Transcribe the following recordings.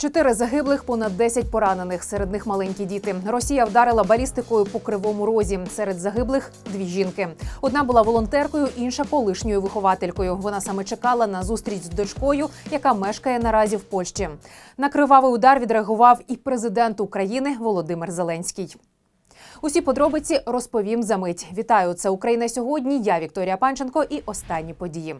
Чотири загиблих, понад 10 поранених. Серед них маленькі діти. Росія вдарила балістикою по кривому розі. Серед загиблих дві жінки. Одна була волонтеркою, інша колишньою вихователькою. Вона саме чекала на зустріч з дочкою, яка мешкає наразі в Польщі. На кривавий удар відреагував і президент України Володимир Зеленський. Усі подробиці розповім за мить. Вітаю! Це Україна сьогодні. Я Вікторія Панченко і останні події.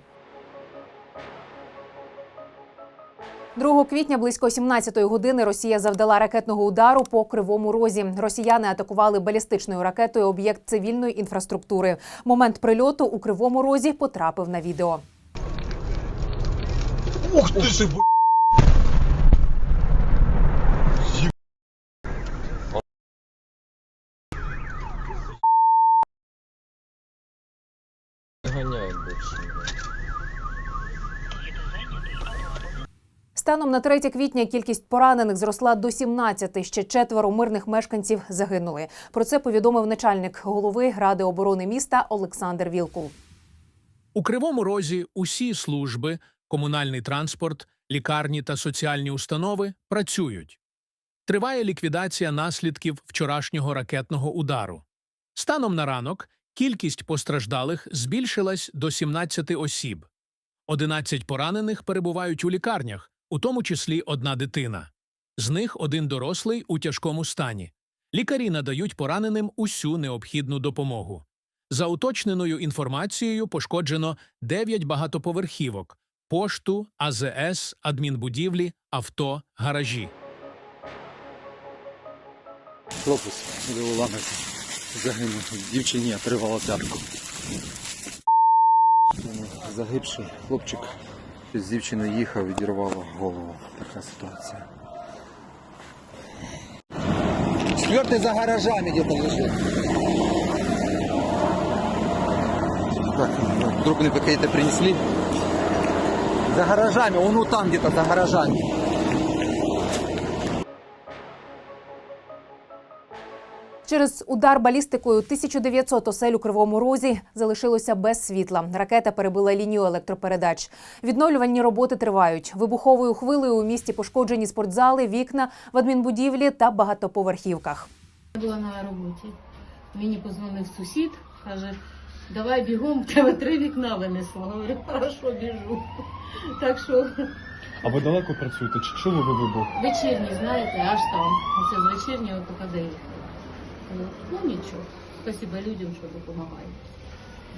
2 квітня близько 17-ї години Росія завдала ракетного удару по кривому розі. Росіяни атакували балістичною ракетою об'єкт цивільної інфраструктури. Момент прильоту у кривому розі потрапив на відео. Ух ти ж, Станом на 3 квітня кількість поранених зросла до 17. Ще четверо мирних мешканців загинули. Про це повідомив начальник голови Ради оборони міста Олександр Вілкул. У Кривому Розі усі служби, комунальний транспорт, лікарні та соціальні установи працюють. Триває ліквідація наслідків вчорашнього ракетного удару. Станом на ранок кількість постраждалих збільшилась до 17 осіб. 11 поранених перебувають у лікарнях, у тому числі одна дитина. З них один дорослий у тяжкому стані. Лікарі надають пораненим усю необхідну допомогу. За уточненою інформацією пошкоджено 9 багатоповерхівок, пошту, АЗС, адмінбудівлі, авто, гаражі. Хлопець уламок загинув. Дівчині отривало п'ятку. Загибший хлопчик з дівчиною їхав, відірвало голову. Така ситуація. Четвертый за гаражами где-то лежит. Так, трупные какие-то принесли. За гаражами, он ну там где-то за гаражами. Через удар балістикою 1900 осель у Кривому Розі залишилося без світла. Ракета перебила лінію електропередач. Відновлювальні роботи тривають. Вибуховою хвилею у місті пошкоджені спортзали, вікна в адмінбудівлі та багатоповерхівках. Я була на роботі. Мені позвонив сусід, каже, давай бігом, тебе три вікна винесло. Говорю, хорошо, біжу. Так що А ви далеко працюєте? Чи чули ви вибух? вечірні, знаєте, аж там. Оце з вечірнього поки доїхали. От. Ну нічого. Спасибо людям, що допомагають.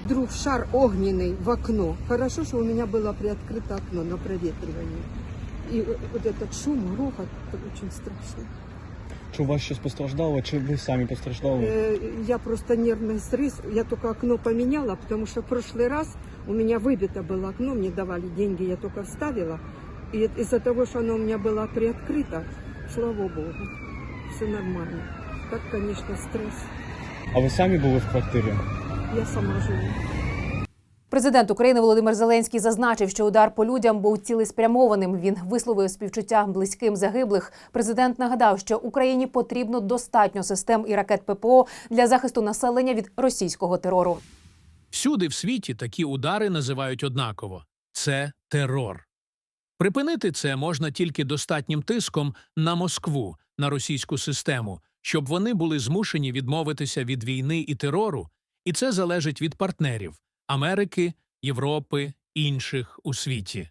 Вдруг шар огненный в окно. Хорошо, что у меня было приоткрыто окно на проветривание. И вот этот шум, грохот, это очень страшно. Чи у вас щось постраждало, чи ви самі постраждали? Э, Я просто нервный срыв. Я только окно поменяла, потому что в прошлый раз у меня выбито было окно, мне давали деньги, я только вставила. И из-за того, что оно у меня было приоткрыто, слава богу, все нормально. Так, конечно, стресс. А ви самі були в квартирі? Я сама живу. Президент України Володимир Зеленський зазначив, що удар по людям був цілеспрямованим. Він висловив співчуття близьким загиблих. Президент нагадав, що Україні потрібно достатньо систем і ракет ППО для захисту населення від російського терору. Всюди в світі такі удари називають однаково це терор. Припинити це можна тільки достатнім тиском на Москву, на російську систему, щоб вони були змушені відмовитися від війни і терору, і це залежить від партнерів Америки, Європи, інших у світі.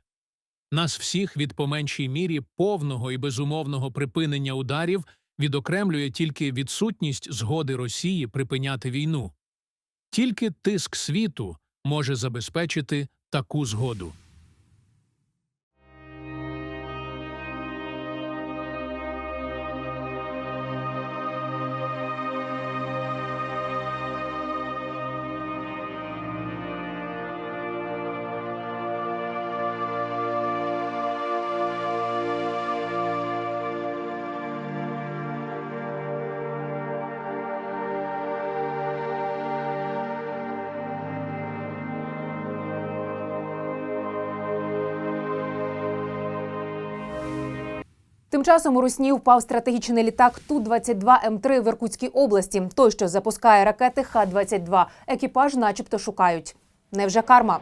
Нас всіх від по меншій мірі повного і безумовного припинення ударів відокремлює тільки відсутність згоди Росії припиняти війну. Тільки тиск світу може забезпечити таку згоду. Тим часом у Русні впав стратегічний літак Ту-22 М3 в Іркутській області. Той, що запускає ракети Х-22. Екіпаж начебто шукають. Невже карма?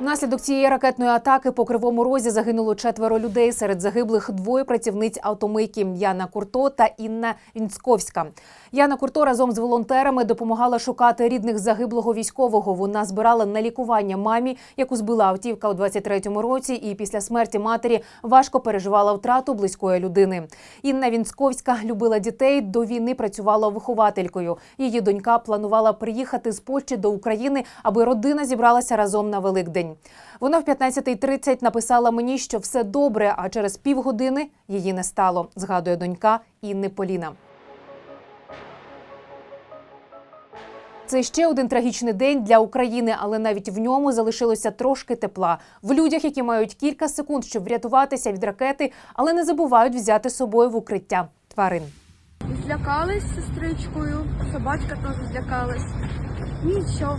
Внаслідок цієї ракетної атаки по кривому розі загинуло четверо людей. Серед загиблих двоє працівниць автомийки Яна Курто та Інна Вінцковська. Яна Курто разом з волонтерами допомагала шукати рідних загиблого військового. Вона збирала на лікування мамі, яку збила автівка у 23-му році, і після смерті матері важко переживала втрату близької людини. Інна Вінцковська любила дітей. До війни працювала вихователькою. Її донька планувала приїхати з Польщі до України, аби родина зібралася разом на Великдень. Вона в 15.30 написала мені, що все добре, а через півгодини її не стало. Згадує донька Інни Поліна. Це ще один трагічний день для України, але навіть в ньому залишилося трошки тепла в людях, які мають кілька секунд, щоб врятуватися від ракети, але не забувають взяти з собою в укриття тварин. Злякались з сестричкою, собачка теж злякалась. Нічого,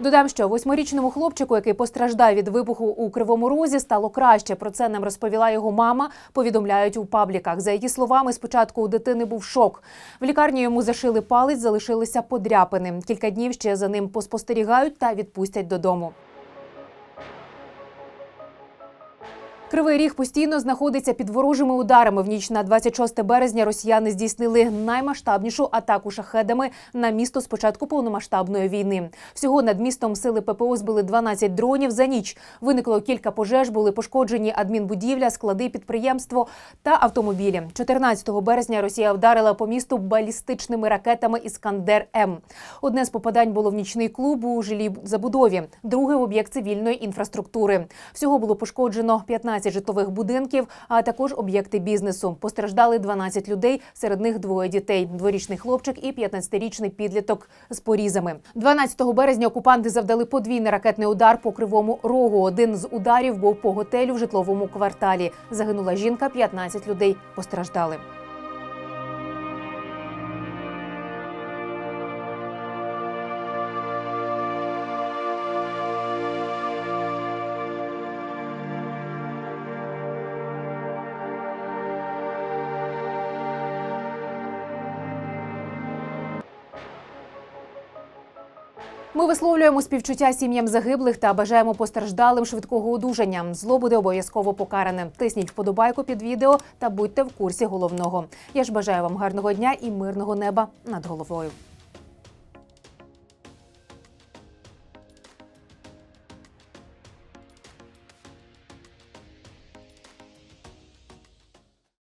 Додам, що восьмирічному хлопчику, який постраждав від вибуху у кривому розі, стало краще. Про це нам розповіла його мама. Повідомляють у пабліках. За її словами, спочатку у дитини був шок. В лікарні йому зашили палець, залишилися подряпини. Кілька днів ще за ним поспостерігають та відпустять додому. Кривий ріг постійно знаходиться під ворожими ударами. В ніч на 26 березня росіяни здійснили наймасштабнішу атаку шахедами на місто з початку повномасштабної війни. Всього над містом сили ППО збили 12 дронів за ніч. Виникло кілька пожеж, були пошкоджені адмінбудівля, склади, підприємство та автомобілі. 14 березня Росія вдарила по місту балістичними ракетами Іскандер М. Одне з попадань було в нічний клуб у жилій забудові, друге в об'єкт цивільної інфраструктури. Всього було пошкоджено 15 житлових будинків, а також об'єкти бізнесу. Постраждали 12 людей, серед них двоє дітей: дворічний хлопчик і 15-річний підліток з порізами. 12 березня окупанти завдали подвійний ракетний удар по кривому рогу. Один з ударів був по готелю в житловому кварталі. Загинула жінка, 15 людей постраждали. Ми висловлюємо співчуття сім'ям загиблих та бажаємо постраждалим швидкого одужання. Зло буде обов'язково покаране. Тисніть вподобайку під відео та будьте в курсі головного. Я ж бажаю вам гарного дня і мирного неба над головою.